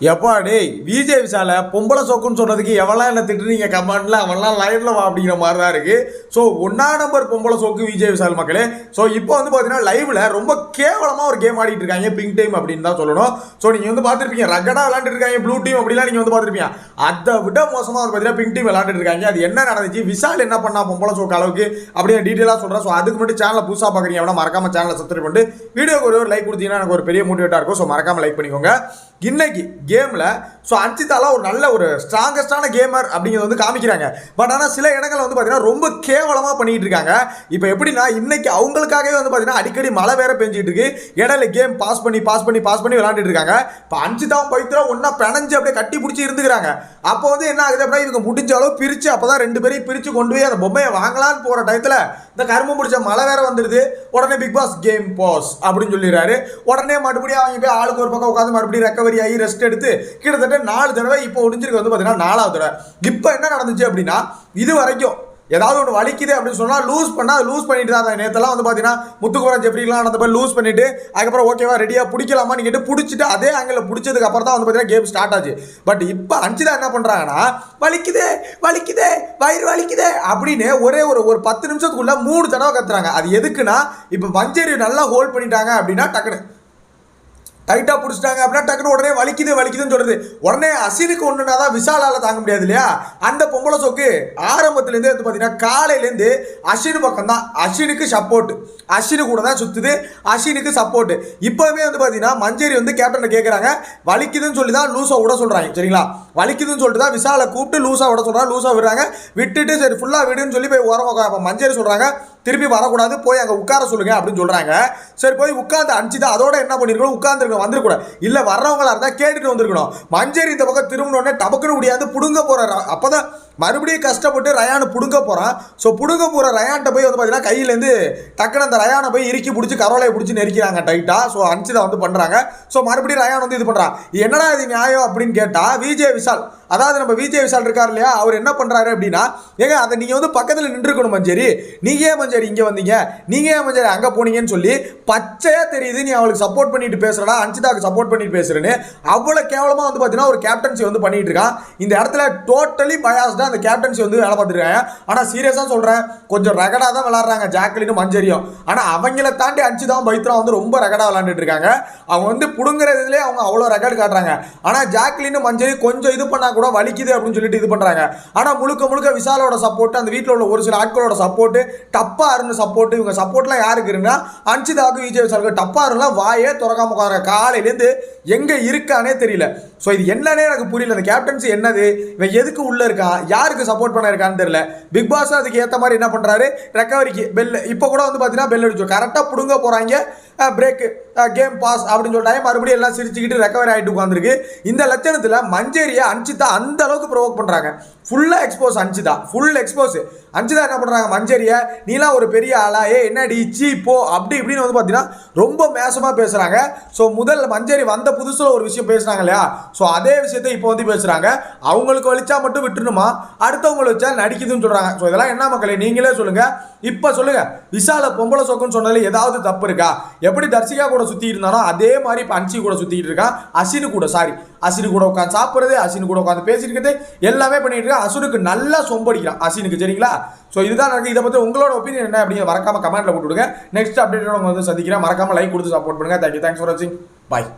எப்பா டேய் விஜய் விசால பொம்பளை சோக்குன்னு சொன்னதுக்கு எவெல்லாம் என்ன திட்டுறீங்க கமெண்ட்ல அவன்லாம் லைவ்ல வா அப்படிங்கிற மாதிரி தான் இருக்குது ஸோ ஒன்றா நம்பர் பொம்பளை சோக்கு விஜய் விசால் மக்களே. ஸோ இப்போ வந்து பார்த்தீங்கன்னா லைவில் ரொம்ப கேவலமாக ஒரு கேம் ஆடிட்டு இருக்காங்க. பிங்க் டைம் அப்படின்னு தான் சொல்லணும். ஸோ நீங்கள் வந்து பார்த்துருப்பீங்க. ரகடாக விளாண்டுட்டு இருக்காங்க. ப்ளூ டீம் அப்படிலாம் நீங்கள் வந்து பார்த்துருப்பீங்க. அதை விட மோசமாக வந்து பார்த்தீங்கன்னா பிங்க் டீம் விளாண்டுட்டு இருக்காங்க. அது என்ன நடந்துச்சு? விசால் என்ன பண்ணா பொம்பளை சோக்கு அளவுக்கு? அப்படின்னு டீட்டெயிலாக சொல்கிறேன் ஸோ அதுக்கு மட்டும் சேனலை புதுசாக பார்க்குறீங்க அப்படின்னா மறக்காம சேனலை சப்ஸ்கிரைப் பண்ணிட்டு வீடியோக்கு ஒரு லைக் கொடுத்தீங்கன்னா எனக்கு ஒரு பெரிய மோட்டிவேட்டாக இருக்கும். ஸோ மறக்காமல் லைக் பண்ணிக்கோங்க. இன்னைக்கு கேமில். ஸோ அஞ்சிதாலாம் ஒரு நல்ல ஒரு ஸ்ட்ராங்கஸ்டான கேமர் அப்படிங்கிறத வந்து காமிக்கிறாங்க. பட் ஆனால் சில இடங்களில் வந்து பார்த்தீங்கன்னா ரொம்ப கேவலமாக பண்ணிகிட்டு இருக்காங்க. இப்போ எப்படின்னா இன்னைக்கு அவங்களுக்காகவே வந்து பார்த்தீங்கன்னா அடிக்கடி மழை வேற பெஞ்சிட்டு இருக்கு. இடையில கேம் பாஸ் பண்ணி பாஸ் பண்ணி பாஸ் பண்ணி விளாண்டுட்டு இருக்காங்க. இப்போ அஞ்சிதாவும் பவித்ரா ஒன்றா பிணைஞ்சு அப்படியே கட்டி பிடிச்சி இருந்துக்கிறாங்க. அப்போ வந்து என்ன ஆகுது அப்படின்னா இவங்க முடிஞ்ச அளவு பிரித்து அப்போ தான் ரெண்டு பேரையும் பிரித்து கொண்டு போய் அந்த பொம்மையை வாங்கலான்னு போகிற டயத்தில் இந்த கரும்பு பிடிச்ச மழை வேற வந்துடுது உடனே பிக் பாஸ் கேம் பாஸ் அப்படின்னு சொல்லிடுறாரு. உடனே மறுபடியும் அவங்க போய் ஆளுக்கு ஒரு பக்கம் உட்காந்து மறுபடியும் ரெக்கவரி ஆகி ரெஸ்ட் எடுத்து கிட்டத்தட்ட நாலு தடவை இப்போ ஒடிஞ்சிருக்கு வந்து பார்த்தீங்கன்னா நாலாவது தடவை. இப்போ என்ன நடந்துச்சு அப்படின்னா இது வரைக்கும் ஏதாவது ஒன்று வலிக்குது அப்படின்னு சொன்னால் லூஸ் பண்ணால் லூஸ் பண்ணிட்டு தான் அந்த வந்து பார்த்தீங்கன்னா முத்துக்குமரன் ஜெப்ரிலாம் அந்த மாதிரி லூஸ் பண்ணிட்டு அதுக்கப்புறம் ஓகேவா ரெடியாக பிடிக்கலாமான்னு கேட்டு பிடிச்சிட்டு அதே ஆங்கிளில் பிடிச்சதுக்கு அப்புறம் தான் வந்து பார்த்தீங்கன்னா கேம் ஸ்டார்ட் ஆச்சு. பட் இப்போ அஞ்சுதா என்ன பண்ணுறாங்கன்னா வலிக்குதே வலிக்குதே வயிறு வலிக்குதே அப்படின்னு ஒரே ஒரு ஒரு பத்து நிமிஷத்துக்குள்ளே மூணு தடவை கத்துறாங்க. அது எதுக்குன்னா இப்போ மஞ்சரி நல்லா ஹோல்ட் பண்ணிட்டாங்க அப்படின்னா டக்குனு டைட்டாக பிடிச்சிட்டாங்க அப்படின்னா டக்குனு உடனே வலிக்குது வலிக்குதுன்னு சொல்கிறது உடனே அசினுக்கு ஒன்றுனா தான் விசாலால் தாங்க முடியாது இல்லையா? அந்த பொம்பளை சோக்கு ஆரம்பத்துலேருந்தே வந்து பார்த்தீங்கன்னா காலையிலேருந்து அஸ்வின் பக்கம் தான் அஸ்வினுக்கு சப்போர்ட் அஸ்வினு கூட தான் சுற்றுது அஸ்வினுக்கு சப்போர்ட் இப்போவுமே வந்து பார்த்தீங்கன்னா மஞ்சேரி வந்து கேப்டனை கேட்குறாங்க வலிக்குதுன்னு சொல்லி தான் லூஸாக விட சொல்கிறாங்க சரிங்களா? வலிக்குதுன்னு சொல்லிட்டு தான் விசாலை கூப்பிட்டு லூஸாக விட சொல்கிறாங்க லூஸாக விடுறாங்க. விட்டுட்டு சரி ஃபுல்லாக விடுன்னு சொல்லி போய் உரம் அப்போ மஞ்சேரி சொல்கிறாங்க திருப்பி வரக்கூடாது போய் அங்கே உட்கார சொல்லுங்க அப்படின்னு சொல்கிறாங்க சரி போய் உட்காந்து அனுப்பிச்சு தான் அதோட என்ன பண்ணிருக்கணும்? உட்காந்துருக்கணும் வந்துருக்கூடாது இல்லை வர்றவங்களா இருந்தால் கேட்டுட்டு வந்திருக்கணும். மஞ்சரி இந்த பக்கம் திரும்பின டபக்குன்னு முடியாது பிடுங்க போகிற அப்போ தான் மறுபடியும் கஷ்டப்பட்டு ரயானை பிடுங்க போகிறான் ஸோ பிடுங்க போகிற ரயான்ட்ட போய் வந்து பார்த்தீங்கன்னா கையிலேருந்து டக்குனு அந்த ரயானை போய் இறுக்கி பிடிச்சி கரோலையை பிடிச்சி நெரிக்கிறாங்க டைட்டாக ஸோ அனுப்பிச்சு வந்து பண்ணுறாங்க ஸோ மறுபடியும் ரயான் வந்து இது பண்ணுறான் என்னடா இது நியாயம் அப்படின்னு கேட்டால் விஜய் விஷால் அதாவது நம்ம விஜய் விஷால் இருக்கார் இல்லையா? அவர் என்ன பண்ணுறாரு அப்படின்னா ஏங்க அதை நீங்கள் வந்து பக்கத்தில் நின்றுக்கணும் மஞ்சரி. நீங்கள் ஏன் மஞ்சரி இங்கே வந்தீங்க? நீங்கள் ஏன் மஞ்சரி அங்கே போனீங்கன்னு சொல்லி பச்சையாக தெரியுது நீ அவளுக்கு சப்போர்ட் பண்ணிட்டு பேசுகிறடா அன்சிதாவுக்கு சப்போர்ட் பண்ணிட்டு பேசுகிறேன்னு அவ்வளோ கேவலமாக வந்து பார்த்தீங்கன்னா ஒரு கேப்டன்சி வந்து பண்ணிட்டு இருக்கான். இந்த இடத்துல டோட்டலி பயாஸ்டாக அந்த கேப்டன்சி வந்து வேலை பார்த்துருக்காங்க ஆனால் சீரியஸாக சொல்கிறேன் கொஞ்சம் ரகடாக தான் விளாட்றாங்க ஜாக்லினும் மஞ்சரியும். ஆனால் அவங்கள தாண்டி அன்சிதாவும் பைத்ரா வந்து ரொம்ப ரகடாக விளாண்டுட்டு இருக்காங்க. அவங்க வந்து பிடுங்குறதுலேயே அவங்க அவ்வளோ ரெக்கார்டு காட்டுறாங்க. ஆனால் ஜாக்லினும் மஞ்சரி கொஞ்சம் இது பண்ணாங்க கூட வலிக்குது அப்படின்னு சொல்லிட்டு இது பண்ணுறாங்க ஆனால் முழுக்க முழுக்க விசாலோட சப்போர்ட் அந்த வீட்டில் உள்ள ஒரு சில ஆட்களோட சப்போர்ட் டப்பா அருண் சப்போர்ட் இவங்க சப்போர்ட்லாம் யாருக்கு இருக்குன்னா அன்சிதாவுக்கு விஜய் விசாலுக்கு டப்பா அருண்லாம் வாயே திறக்காம உட்கார காலையிலேருந்து எங்கே இருக்கானே தெரியல. ஸோ இது என்னன்னே எனக்கு புரியல. அந்த கேப்டன்சி என்னது? இவன் எதுக்கு உள்ளே இருக்கான் யாருக்கு சப்போர்ட் பண்ண இருக்கான்னு தெரியல பிக் பாஸ் அதுக்கு ஏற்ற மாதிரி என்ன பண்ணுறாரு ரெக்கவரிக்கு பெல் இப்போ கூட வந்து பார்த்தீங்கன்னா பெல் அடிச்சோம் கரெக்டாக பிடுங்க போகிறாங்க பிரேக்கு கேம் பாஸ் அப்படின்னு சொல்லிட்டாங்க மறுபடியும் எல்லாம் சிரிச்சுக்கிட்டு ரெக்கவரி ஆகிட்டு உட்காந்துருக்கு இந்த லட்சணத்தில் மஞ்சேரியை அன்சிதா அந்த அளவுக்கு ப்ரொவோக் பண்ணுறாங்க ஃபுல்லாக எக்ஸ்போஸ் அன்சிதா ஃபுல் எக்ஸ்போஸ் அஞ்சுதா என்ன பண்ணுறாங்க மஞ்சேரியை? நீலாம் ஒரு பெரிய ஆளா? ஏ என்னடி சீ போ. அப்படி இப்படின்னு வந்து பார்த்தீங்கன்னா ரொம்ப மேசமாக பேசுகிறாங்க ஸோ முதல் மஞ்சேரி வந்த புதுசில் ஒரு விஷயம் பேசுகிறாங்க இல்லையா? ஸோ அதே விஷயத்தை இப்போ வந்து பேசுகிறாங்க அவங்களுக்கு வலிச்சா மட்டும் விட்டுணுமா அடுத்தவங்களை வச்சா நடிக்குதுன்னு சொல்கிறாங்க ஸோ இதெல்லாம் என்ன மக்களே நீங்களே சொல்லுங்கள் இப்போ சொல்லுங்கள் விசால பொம்பளை சொக்குன்னு சொன்னதில் ஏதாவது தப்பு இருக்கா? எப்படி தர்சிகா கூட சுற்றி இருந்தானோ அதே மாதிரி இப்போ அன்சி கூட சுற்றிட்டு இருக்கான். அசினு கூட சாரி அசினு கூட உட்காந்து சாப்பிட்றது அசினு கூட உட்காந்து பேசிட்டு எல்லாமே பண்ணிட்டு இருக்கான் அசுனுக்கு நல்லா சொம்படிக்கிறான் அசினுக்கு சரிங்களா? ஸோ இதுதான் நடக்குது. இதை பற்றி உங்களோட ஒப்பீனியன் என்ன அப்படிங்கிற மறக்காம கமெண்ட்டில் போட்டு விடுங்க. நெக்ஸ்ட் அப்டேட்டோட உங்க வந்து சந்திக்கிறேன். மறக்காம லைக் கொடுத்து சப்போர்ட் பண்ணுங்க. தேங்க்யூ தேங்க்ஸ் ஃபார் வாட்சிங் பாய்